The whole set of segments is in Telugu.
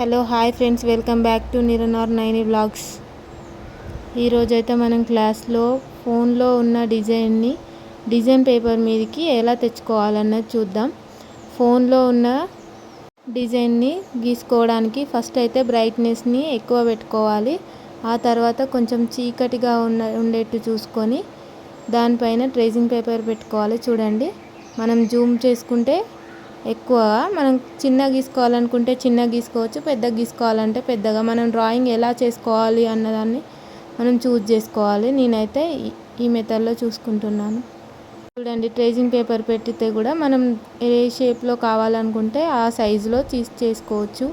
Hello hi friends. Welcome back to నిరనార్ నైని బ్లాగ్స్. ఈరోజైతే మనం క్లాస్లో ఫోన్లో ఉన్న డిజైన్ని డిజైన్ పేపర్ మీదకి ఎలా తెచ్చుకోవాలన్నది చూద్దాం. ఫోన్లో ఉన్న డిజైన్ని గీసుకోవడానికి ఫస్ట్ అయితే బ్రైట్నెస్ని ఎక్కువ పెట్టుకోవాలి. ఆ తర్వాత కొంచెం చీకటిగా ఉన్న ఉండేట్టు చూసుకొని దానిపైన ట్రేసింగ్ పేపర్ పెట్టుకోవాలి. చూడండి. మనం జూమ్ చేసుకుంటే ఎక్కువ మనం చిన్నగా గీసుకోవాలనుకుంటే చిన్న గీసుకోవచ్చు పెద్దగా గీసుకోవాలంటే పెద్దగా. మనం డ్రాయింగ్ ఎలా చేసుకోవాలి అన్నదాన్ని మనం చూజ్ చేసుకోవాలి. నేనైతే ఈ మెథడ్లో చూసుకుంటున్నాను. చూడండి ట్రేసింగ్ పేపర్ పెట్టితే కూడా మనం ఏ షేప్లో కావాలనుకుంటే ఆ సైజులో తీసి చేసుకోవచ్చు.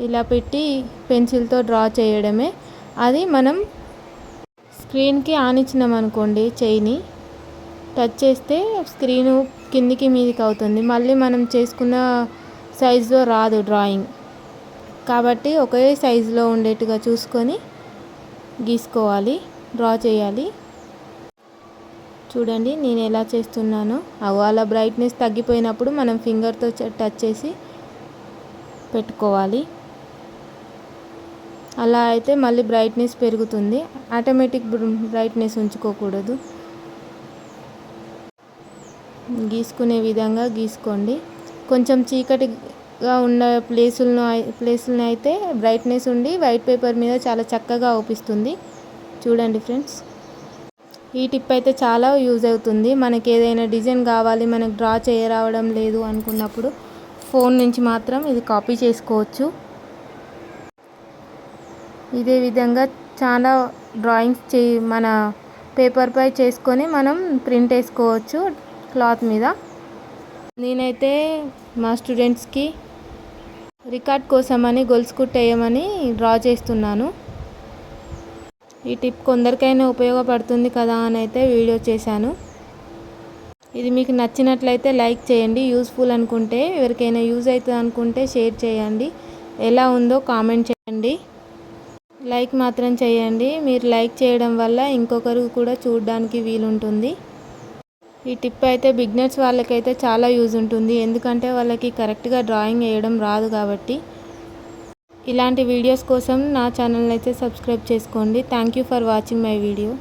ఇలా పెట్టి పెన్సిల్తో డ్రా చేయడమే. అది మనం స్క్రీన్కి ఆనిచ్చినాం అనుకోండి చేయిని టచ్ చేస్తే స్క్రీను కిందికి మీదికి అవుతుంది. మళ్ళీ మనం చేసుకున్న సైజులో రాదు డ్రాయింగ్. కాబట్టి ఒకే సైజులో ఉండేట్టుగా చూసుకొని గీసుకోవాలి డ్రా చేయాలి. చూడండి నేను ఎలా చేస్తున్నానో. అలా బ్రైట్నెస్ తగ్గిపోయినప్పుడు మనం ఫింగర్తో టచ్ చేసి పెట్టుకోవాలి. అలా అయితే మళ్ళీ బ్రైట్నెస్ పెరుగుతుంది. Automatic brightness ఉంచుకోకూడదు. గీసుకునే విధంగా గీసుకోండి. కొంచెం చీకటిగా ఉన్న ప్లేసులను ప్లేసులను అయితే బ్రైట్నెస్ ఉండి వైట్ పేపర్ మీద చాలా చక్కగా అవుపిస్తుంది చూడండి ఫ్రెండ్స్. ఈ టిప్ అయితే చాలా యూజ్ అవుతుంది. మనకి ఏదైనా డిజైన్ కావాలి మనకు డ్రా చేయరావడం లేదు అనుకున్నప్పుడు ఫోన్ నుంచి మాత్రం ఇది కాపీ చేసుకోవచ్చు. ఇదే విధంగా చాలా డ్రాయింగ్స్ చే మన పేపర్పై చేసుకొని మనం ప్రింట్ వేసుకోవచ్చు. క్లాత్ మీద. నేనైతే మా స్టూడెంట్స్కి రికార్డ్ కోసమని గొలుసుకుట్టేయమని డ్రా చేస్తున్నాను. ఈ టిప్ కొందరికైనా ఉపయోగపడుతుంది కదా అని అయితే వీడియో చేశాను. ఇది మీకు నచ్చినట్లయితే లైక్ చేయండి. యూస్ఫుల్ అనుకుంటే ఎవరికైనా యూజ్ అవుతుంది అనుకుంటే షేర్ చేయండి. ఎలా ఉందో కామెంట్ చేయండి. లైక్ మాత్రం చేయండి. మీరు లైక్ చేయడం వల్ల ఇంకొకరు కూడా చూడడానికి వీలుంటుంది. ఈ టిప్ అయితే బిగ్నర్స్ వాళ్ళకైతే చాలా యూజ్ ఉంటుంది. ఎందుకంటే వాళ్ళకి కరెక్ట్గా డ్రాయింగ్ వేయడం రాదు కాబట్టి. ఇలాంటి వీడియోస్ కోసం నా ఛానల్ అయితే సబ్స్క్రైబ్ చేసుకోండి. Thank you for watching my video.